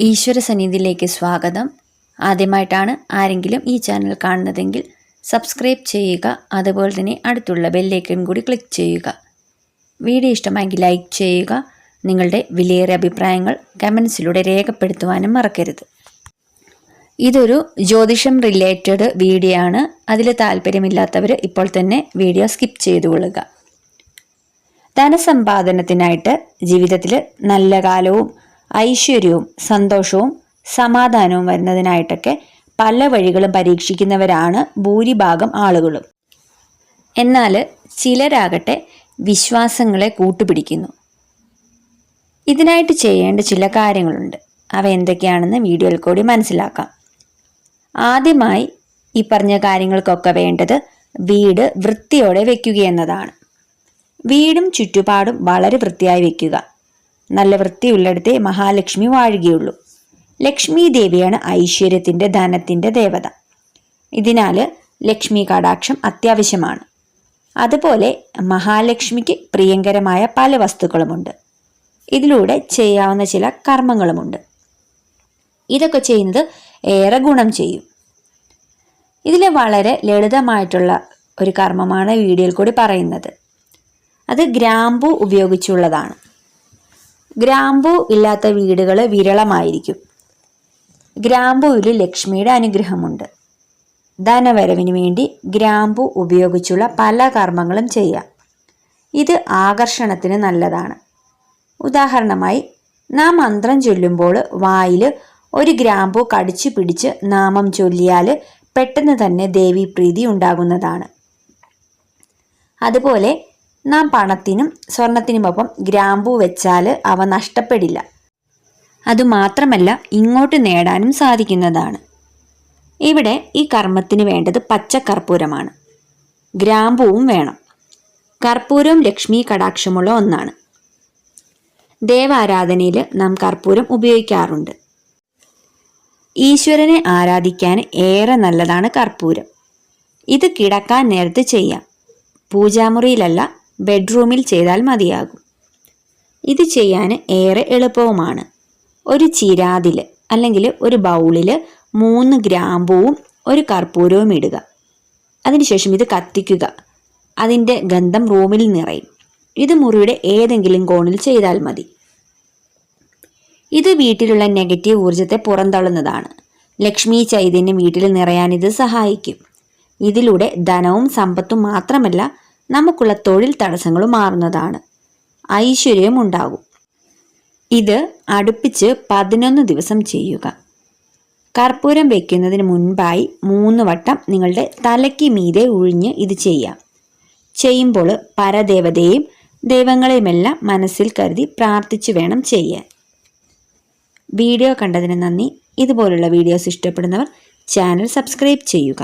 ഈശ്വര സന്നിധിയിലേക്ക് സ്വാഗതം. ആദ്യമായിട്ടാണ് ആരെങ്കിലും ഈ ചാനൽ കാണുന്നതെങ്കിൽ സബ്സ്ക്രൈബ് ചെയ്യുക അതുപോലെ തന്നെ അടുത്തുള്ള ബെല്ലേക്കൻ കൂടി ക്ലിക്ക് ചെയ്യുക. വീഡിയോ ഇഷ്ടമായെങ്കിൽ ലൈക്ക് ചെയ്യുക നിങ്ങളുടെ വിലയേറിയ അഭിപ്രായങ്ങൾ കമൻസിലൂടെ രേഖപ്പെടുത്തുവാനും മറക്കരുത്. ഇതൊരു ജ്യോതിഷം റിലേറ്റഡ് വീഡിയോ ആണ്. അതിൽ താല്പര്യമില്ലാത്തവർ ഇപ്പോൾ തന്നെ വീഡിയോ സ്കിപ്പ് ചെയ്തു കൊള്ളുക. ധനസമ്പാദനത്തിനായിട്ട് ജീവിതത്തിൽ നല്ല കാലവും ഐശ്വര്യവും സന്തോഷവും സമാധാനവും വരുന്നതിനായിട്ടൊക്കെ പല വഴികളും പരീക്ഷിക്കുന്നവരാണ് ഭൂരിഭാഗം ആളുകളും. എന്നാൽ ചിലരാകട്ടെ വിശ്വാസങ്ങളെ കൂട്ടുപിടിക്കുന്നു. ഇതിനായിട്ട് ചെയ്യേണ്ട ചില കാര്യങ്ങളുണ്ട്. അവ എന്തൊക്കെയാണെന്ന് വീഡിയോയിൽ കൂടി മനസ്സിലാക്കാം. ആദ്യമായി ഈ പറഞ്ഞ കാര്യങ്ങൾക്കൊക്കെ വേണ്ടത് വീട് വൃത്തിയോടെ വെക്കുക എന്നതാണ്. വീടും ചുറ്റുപാടും വളരെ വൃത്തിയായി വെക്കുക. നല്ല വൃത്തിയുള്ളിടത്തെ മഹാലക്ഷ്മി വാഴുകയുള്ളൂ. ലക്ഷ്മി ദേവിയാണ് ഐശ്വര്യത്തിന്റെ ധനത്തിന്റെ ദേവത. ഇതിനാൽ ലക്ഷ്മി കടാക്ഷം അത്യാവശ്യമാണ്. അതുപോലെ മഹാലക്ഷ്മിക്ക് പ്രിയങ്കരമായ പല വസ്തുക്കളുമുണ്ട്. ഇതിലൂടെ ചെയ്യാവുന്ന ചില കർമ്മങ്ങളുമുണ്ട്. ഇതൊക്കെ ചെയ്യുന്നത് ഏറെ ഗുണം ചെയ്യും. ഇതിലെ വളരെ ലളിതമായിട്ടുള്ള ഒരു കർമ്മമാണ് വീഡിയോയിൽ കൂടി പറയുന്നത്. അത് ഗ്രാമ്പു ഉപയോഗിച്ചുള്ളതാണ്. ഗ്രാമ്പു ഇല്ലാത്ത വീടുകൾ വിരളമായിരിക്കും. ഗ്രാമ്പുവിൽ ലക്ഷ്മിയുടെ അനുഗ്രഹമുണ്ട്. ധനവരവിന് വേണ്ടി ഗ്രാമ്പു ഉപയോഗിച്ചുള്ള പല കർമ്മങ്ങളും ചെയ്യാം. ഇത് ആകർഷണത്തിന് നല്ലതാണ്. ഉദാഹരണമായി നാം മന്ത്രം ചൊല്ലുമ്പോൾ വായിൽ ഒരു ഗ്രാമ്പു കടിച്ചു പിടിച്ച് നാമം ചൊല്ലിയാൽ പെട്ടെന്ന് തന്നെ ദേവീപ്രീതി ഉണ്ടാകുന്നതാണ്. അതുപോലെ നാം പണത്തിനും സ്വർണത്തിനുമൊപ്പം ഗ്രാമ്പു വെച്ചാൽ അവ നഷ്ടപ്പെടില്ല. അതുമാത്രമല്ല ഇങ്ങോട്ട് നേടാനും സാധിക്കുന്നതാണ്. ഇവിടെ ഈ കർമ്മത്തിന് വേണ്ടത് പച്ചക്കർപ്പൂരമാണ് ഗ്രാമ്പുവും വേണം. കർപ്പൂരം ലക്ഷ്മി കടാക്ഷമുള്ള ഒന്നാണ്. ദേവാരാധനയിൽ നാം കർപ്പൂരം ഉപയോഗിക്കാറുണ്ട്. ഈശ്വരനെ ആരാധിക്കാൻ ഏറെ നല്ലതാണ് കർപ്പൂരം. ഇത് കിടക്കാൻ നേരത്ത് ചെയ്യാം. പൂജാമുറിയിലല്ല ബെഡ്റൂമിൽ ചെയ്താൽ മതിയാകും. ഇത് ചെയ്യാൻ ഏറെ എളുപ്പവുമാണ്. ഒരു ചിരാതിൽ അല്ലെങ്കിൽ ഒരു ബൗളിൽ മൂന്ന് ഗ്രാമ്പൂവും ഒരു കർപ്പൂരവും ഇടുക. അതിനുശേഷം ഇത് കത്തിക്കുക. അതിന്റെ ഗന്ധം റൂമിൽ നിറയും. ഇത് മുറിയുടെ ഏതെങ്കിലും കോണിൽ ചെയ്താൽ മതി. ഇത് വീട്ടിലുള്ള നെഗറ്റീവ് ഊർജത്തെ പുറന്തള്ളുന്നതാണ്. ലക്ഷ്മി ചൈതന്യം വീട്ടിൽ നിറയാൻ ഇത് സഹായിക്കും. ഇതിലൂടെ ധനവും സമ്പത്തും മാത്രമല്ല നമുക്കുള്ള തൊഴിൽ തടസ്സങ്ങൾ മാറുന്നതാണ്. ഐശ്വര്യം ഉണ്ടാകും. ഇത് അടുപ്പിച്ച് പതിനൊന്ന് ദിവസം ചെയ്യുക. കർപ്പൂരം വയ്ക്കുന്നതിന് മുൻപായി മൂന്ന് വട്ടം നിങ്ങളുടെ തലയ്ക്ക് മീതെ ഉഴിഞ്ഞ് ഇത് ചെയ്യാം ചെയ്യുമ്പോൾ പരദേവതയെയും ദൈവങ്ങളെയുമെല്ലാം മനസ്സിൽ കരുതി പ്രാർത്ഥിച്ചു വേണം ചെയ്യാൻ. വീഡിയോ കണ്ടതിന് നന്ദി. ഇതുപോലുള്ള വീഡിയോസ് ഇഷ്ടപ്പെടുന്നവർ ചാനൽ സബ്സ്ക്രൈബ് ചെയ്യുക.